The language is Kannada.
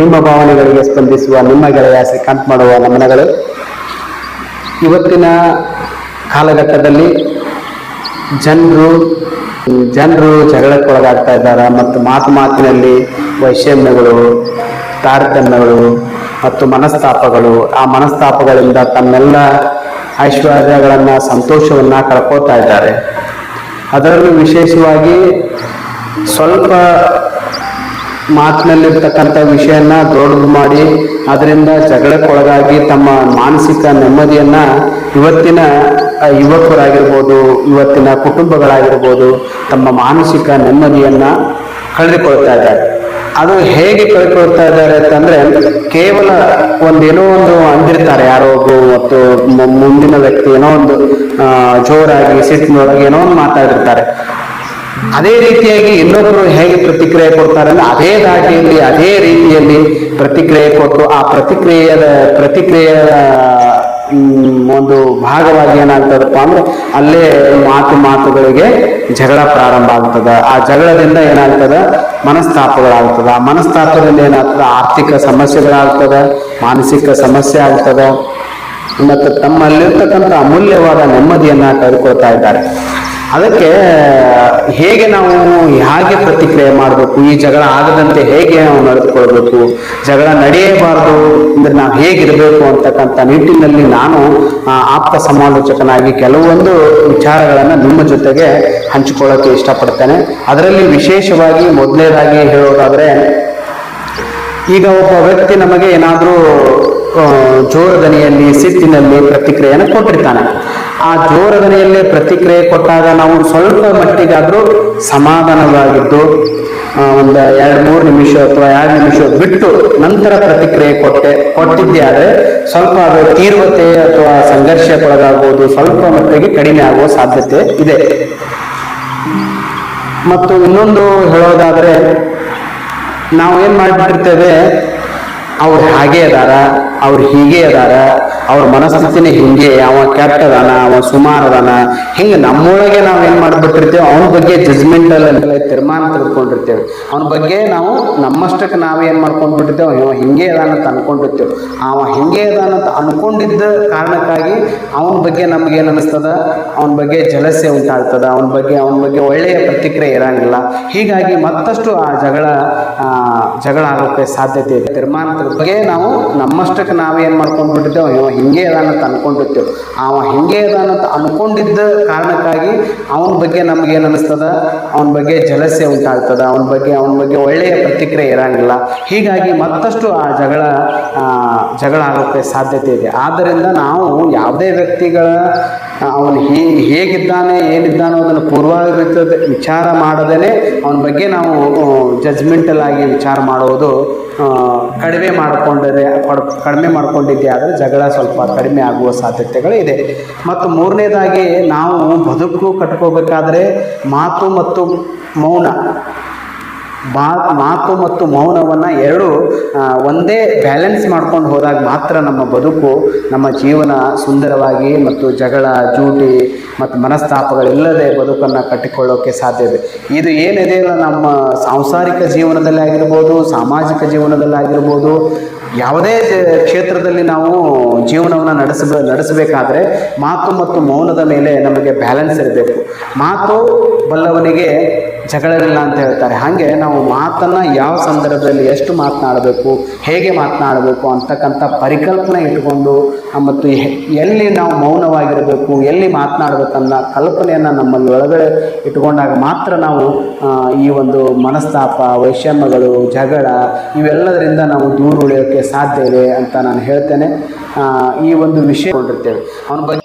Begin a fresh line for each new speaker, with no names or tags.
ನಿಮ್ಮ ಭಾವನೆಗಳಿಗೆ ಸ್ಪಂದಿಸುವ, ನಿಮ್ಮ ಗೆಳೆಯ ಶ್ರೀಕಾಂತ್ ಮಾಡುವ ನಮನಗಳು. ಇವತ್ತಿನ ಕಾಲಘಟ್ಟದಲ್ಲಿ ಜನರು ಜನರು ಜಗಳಕ್ಕೊಳಗಾಗ್ತಾ ಇದ್ದಾರೆ ಮತ್ತು ಮಾತು ಮಾತಿನಲ್ಲಿ ವೈಷಮ್ಯಗಳು, ತಾರತಮ್ಯಗಳು ಮತ್ತು ಮನಸ್ತಾಪಗಳು. ಆ ಮನಸ್ತಾಪಗಳಿಂದ ತಮ್ಮೆಲ್ಲ ಐಶ್ವರ್ಯಗಳನ್ನು, ಸಂತೋಷವನ್ನು ಕಳ್ಕೋತಾ ಇದ್ದಾರೆ. ಅದರಲ್ಲೂ ವಿಶೇಷವಾಗಿ ಸ್ವಲ್ಪ ಮಾತಿನಲ್ಲಿರ್ತಕ್ಕಂಥ ವಿಷಯನ್ನ ದೊಡ್ಡದು ಮಾಡಿ ಅದರಿಂದ ಜಗಳಕ್ಕೊಳಗಾಗಿ ತಮ್ಮ ಮಾನಸಿಕ ನೆಮ್ಮದಿಯನ್ನ ಇವತ್ತಿನ ಯುವಕರಾಗಿರ್ಬೋದು, ಇವತ್ತಿನ ಕುಟುಂಬಗಳಾಗಿರ್ಬೋದು, ತಮ್ಮ ಮಾನಸಿಕ ನೆಮ್ಮದಿಯನ್ನ ಕಳೆದುಕೊಳ್ತಾ ಇದ್ದಾರೆ. ಅದು ಹೇಗೆ ಕಳ್ಕೊಳ್ತಾ ಇದ್ದಾರೆ ಅಂತಂದ್ರೆ, ಕೇವಲ ಒಂದೇನೋ ಒಂದು ಅಂದಿರ್ತಾರೆ, ಯಾರೋ ಒಬ್ಬರು ಮತ್ತು ಮುಂದಿನ ವ್ಯಕ್ತಿ ಏನೋ ಒಂದು ಜೋರಾಗಿ ಸಿಟ್ಟಿನೊಳಗೆ ಏನೋ ಒಂದು ಮಾತಾಡಿರ್ತಾರೆ. ಅದೇ ರೀತಿಯಾಗಿ ಇನ್ನೊಬ್ಬರು ಹೇಗೆ ಪ್ರತಿಕ್ರಿಯೆ ಕೊಡ್ತಾರೆ ಅಂದ್ರೆ ಅದೇ ದಾಟಿಯಲ್ಲಿ, ಅದೇ ರೀತಿಯಲ್ಲಿ ಪ್ರತಿಕ್ರಿಯೆ ಕೊಟ್ಟು ಆ ಪ್ರತಿಕ್ರಿಯೆಯ ಪ್ರತಿಕ್ರಿಯೆಯ ಒಂದು ಭಾಗವಾಗಿ ಏನಾಗ್ತದಪ್ಪ ಅಂದ್ರೆ ಅಲ್ಲೇ ಮಾತು ಮಾತುಗಳಿಗೆ ಜಗಳ ಪ್ರಾರಂಭ ಆಗ್ತದ. ಆ ಜಗಳದಿಂದ ಏನಾಗ್ತದ? ಮನಸ್ತಾಪಗಳಾಗ್ತದ. ಆ ಮನಸ್ತಾಪದಿಂದ ಏನಾಗ್ತದ? ಆರ್ಥಿಕ ಸಮಸ್ಯೆಗಳಾಗ್ತದ, ಮಾನಸಿಕ ಸಮಸ್ಯೆ ಆಗ್ತದ. ಮತ್ತು ತಮ್ಮಲ್ಲಿರ್ತಕ್ಕಂಥ ಅಮೂಲ್ಯವಾದ ನೆಮ್ಮದಿಯನ್ನ ಕಳ್ಕೊಳ್ತಾ ಇದ್ದಾರೆ. ಅದಕ್ಕೆ ಹೇಗೆ ನಾವು ಹೇಗೆ ಪ್ರತಿಕ್ರಿಯೆ ಮಾಡಬೇಕು? ಈ ಜಗಳ ಆಗದಂತೆ ಹೇಗೆ ನಾವು ನಡೆದುಕೊಳ್ಬೇಕು? ಜಗಳ ನಡೆಯಬಾರದು ಅಂದ್ರೆ ನಾವು ಹೇಗಿರಬೇಕು ಅಂತಕ್ಕಂಥ ನಿಟ್ಟಿನಲ್ಲಿ ನಾನು ಆಪ್ತ ಸಮಾಲೋಚಕನಾಗಿ ಕೆಲವೊಂದು ವಿಚಾರಗಳನ್ನು ನಿಮ್ಮ ಜೊತೆಗೆ ಹಂಚಿಕೊಳ್ಳೋಕೆ ಇಷ್ಟಪಡ್ತೇನೆ. ಅದರಲ್ಲಿ ವಿಶೇಷವಾಗಿ ಮೊದಲನೇದಾಗಿ ಹೇಳೋದಾದ್ರೆ, ಈಗ ಒಬ್ಬ ವ್ಯಕ್ತಿ ನಮಗೆ ಏನಾದರೂ ಜೋರ ದನಿಯಲ್ಲಿ ಸಿಟ್ಟಿನಲ್ಲಿ ಪ್ರತಿಕ್ರಿಯೆಯನ್ನು ಕೊಟ್ಟಿರ್ತಾನೆ. ಆ ಜೋರದನೆಯಲ್ಲಿ ಪ್ರತಿಕ್ರಿಯೆ ಕೊಟ್ಟಾಗ ನಾವು ಸ್ವಲ್ಪ ಮಟ್ಟಿಗಾದರೂ ಸಮಾಧಾನವಾಗಿದ್ದು ಒಂದು ಎರಡು ಮೂರು ನಿಮಿಷ ಅಥವಾ ಎರಡು ನಿಮಿಷ ಬಿಟ್ಟು ನಂತರ ಪ್ರತಿಕ್ರಿಯೆ ಕೊಟ್ಟೆ, ಕೊಟ್ಟಿದ್ದೆ ಆದರೆ ಸ್ವಲ್ಪ ಅದು ತೀವ್ರತೆ ಅಥವಾ ಸಂಘರ್ಷಕ್ಕೊಳಗಾಗುವುದು ಸ್ವಲ್ಪ ಮಟ್ಟಿಗೆ ಕಡಿಮೆ ಆಗುವ ಸಾಧ್ಯತೆ ಇದೆ. ಮತ್ತು ಇನ್ನೊಂದು ಹೇಳೋದಾದರೆ, ನಾವು ಏನು ಮಾಡಿಬಿಟ್ಟಿರ್ತೇವೆ, ಅವ್ರು ಹಾಗೇ ಅದಾರ. ಅವ್ರು ಹೀಗೆ ಅದಾರ, ಅವ್ರ ಮನಸ್ಥಿತಿನೇ ಹಿಂಗೆ, ಅವ ಕೆಟ್ಟದಾನ, ಅವ ಸುಮಾರು ಅದಾನ ಹಿಂಗೆ ನಮ್ಮೊಳಗೆ ನಾವು ಏನು ಮಾಡ್ಬಿಟ್ಟಿರ್ತೇವೆ ಅವನ ಬಗ್ಗೆ ಜಜ್ಮೆಂಟಲ್ ತೀರ್ಮಾನ ತೆಗೆದುಕೊಂಡಿರ್ತೇವೆ ಅವನ ಬಗ್ಗೆ ನಾವು ನಮ್ಮಷ್ಟಕ್ಕೆ ನಾವು ಏನ್ ಮಾಡ್ಕೊಂಡ್ಬಿಟ್ಟಿರ್ತೇವೆ ಅವ ಹಿಂಗೆ ಅದಾನ ಅಂತ ಅನ್ಕೊಂಡಿರ್ತೇವೆ. ಅವ ಹಿಂಗೆ ಅದಾನ ಅಂತ ಅನ್ಕೊಂಡಿದ್ದ ಕಾರಣಕ್ಕಾಗಿ ಅವನ ಬಗ್ಗೆ ನಮ್ಗೆ ಏನ್ ಅನಿಸ್ತದ? ಅವನ ಬಗ್ಗೆ ಜಲಸೆ ಉಂಟಾಗ್ತದ, ಅವನ ಬಗ್ಗೆ ಅವನ ಬಗ್ಗೆ ಒಳ್ಳೆಯ ಪ್ರತಿಕ್ರಿಯೆ ಇರಂಗಿಲ್ಲ. ಹೀಗಾಗಿ ಮತ್ತಷ್ಟು ಆ ಜಗಳ ಜಗಳ ಆಗೋಕ್ಕೆ ಸಾಧ್ಯತೆ ಇದೆ. ತೀರ್ಮಾನದ ಬಗ್ಗೆ ನಾವು ನಮ್ಮಷ್ಟಕ್ಕೆ ನಾವೇನು ಮಾಡ್ಕೊಂಡ್ಬಿಟ್ಟಿದ್ದೇವೆ ಇವ ಹಿಂಗೆ ಅದ ಅಂತ ಅನ್ಕೊಂಡಿರ್ತೇವೆ. ಅವ ಹಿಂಗೆ ಅದ ಅಂತ ಅನ್ಕೊಂಡಿದ್ದ ಕಾರಣಕ್ಕಾಗಿ ಅವನ ಬಗ್ಗೆ ನಮ್ಗೆ ಏನು ಅನಿಸ್ತದ? ಅವನ ಬಗ್ಗೆ ಜಲಸೆ ಉಂಟಾಗ್ತದ, ಅವನ ಬಗ್ಗೆ ಅವನ ಬಗ್ಗೆ ಒಳ್ಳೆಯ ಪ್ರತಿಕ್ರಿಯೆ ಇರಂಗಿಲ್ಲ. ಹೀಗಾಗಿ ಮತ್ತಷ್ಟು ಆ ಜಗಳ ಜಗಳ ಆಗೋಕ್ಕೆ ಸಾಧ್ಯತೆ ಇದೆ. ಆದ್ದರಿಂದ ನಾವು ಯಾವುದೇ ವ್ಯಕ್ತಿಗಳ, ಅವನು ಹೇಗೆ ಹೇಗಿದ್ದಾನೆ, ಏನಿದ್ದಾನೋ ಅದನ್ನು ಪೂರ್ವಾಗ್ರಹಿತ ವಿಚಾರ ಮಾಡದೇ ಅವನ ಬಗ್ಗೆ ನಾವು ಜಜ್ಮೆಂಟಲ್ ಆಗಿ ವಿಚಾರ ಮಾಡುವುದು ಕಡಿಮೆ ಮಾಡಿಕೊಂಡರೆ ಕಡಿಮೆ ಮಾಡಿಕೊಂಡಿದ್ದೆ ಆದರೆ ಜಗಳ ಸ್ವಲ್ಪ ಕಡಿಮೆ ಆಗುವ ಸಾಧ್ಯತೆಗಳು ಇದೆ. ಮತ್ತು ಮೂರನೇದಾಗಿ ನಾವು ಬದುಕು ಕಟ್ಕೋಬೇಕಾದರೆ ಮಾತು ಮತ್ತು ಮೌನ ಬಾ ಮಾತು ಮತ್ತು ಮೌನವನ್ನು ಎರಡು ಒಂದೇ ಬ್ಯಾಲೆನ್ಸ್ ಮಾಡ್ಕೊಂಡು ಹೋದಾಗ ಮಾತ್ರ ನಮ್ಮ ಬದುಕು, ನಮ್ಮ ಜೀವನ ಸುಂದರವಾಗಿ ಮತ್ತು ಜಗಳ, ಜೂಟಿ ಮತ್ತು ಮನಸ್ತಾಪಗಳಿಲ್ಲದೆ ಬದುಕನ್ನು ಕಟ್ಟಿಕೊಳ್ಳೋಕೆ ಸಾಧ್ಯ ಇದೆ. ಏನಿದೆ ನಮ್ಮ ಸಾಂಸಾರಿಕ ಜೀವನದಲ್ಲಿ ಆಗಿರ್ಬೋದು, ಸಾಮಾಜಿಕ ಜೀವನದಲ್ಲಿ ಆಗಿರ್ಬೋದು, ಯಾವುದೇ ಕ್ಷೇತ್ರದಲ್ಲಿ ನಾವು ಜೀವನವನ್ನು ನಡೆಸ ನಡೆಸಬೇಕಾದ್ರೆ ಮಾತು ಮತ್ತು ಮೌನದ ಮೇಲೆ ನಮಗೆ ಬ್ಯಾಲೆನ್ಸ್ ಇರಬೇಕು. ಮಾತು ಬಲ್ಲವನಿಗೆ ಜಗಳವಿಲ್ಲ ಅಂತ ಹೇಳ್ತಾರೆ. ಹಾಗೆ ನಾವು ಮಾತನ್ನು ಯಾವ ಸಂದರ್ಭದಲ್ಲಿ ಎಷ್ಟು ಮಾತನಾಡಬೇಕು, ಹೇಗೆ ಮಾತನಾಡಬೇಕು ಅಂತಕ್ಕಂಥ ಪರಿಕಲ್ಪನೆ ಇಟ್ಕೊಂಡು ಮತ್ತು ಎಲ್ಲಿ ನಾವು ಮೌನವಾಗಿರಬೇಕು, ಎಲ್ಲಿ ಮಾತನಾಡಬೇಕನ್ನ ಕಲ್ಪನೆಯನ್ನು ನಮ್ಮಲ್ಲಿ ಒಳಗಡೆ ಇಟ್ಕೊಂಡಾಗ ಮಾತ್ರ ನಾವು ಈ ಒಂದು ಮನಸ್ತಾಪ, ವೈಷಮ್ಯಗಳು, ಜಗಳ ಇವೆಲ್ಲದರಿಂದ ನಾವು ದೂರ ಉಳಿಯೋಕ್ಕೆ ಸಾಧ್ಯ ಇದೆ ಅಂತ ನಾನು ಹೇಳ್ತೇನೆ. ಈ ಒಂದು ವಿಷಯ ಕೊಂಡಿರ್ತೇವೆ ಅವನ ಬಗ್ಗೆ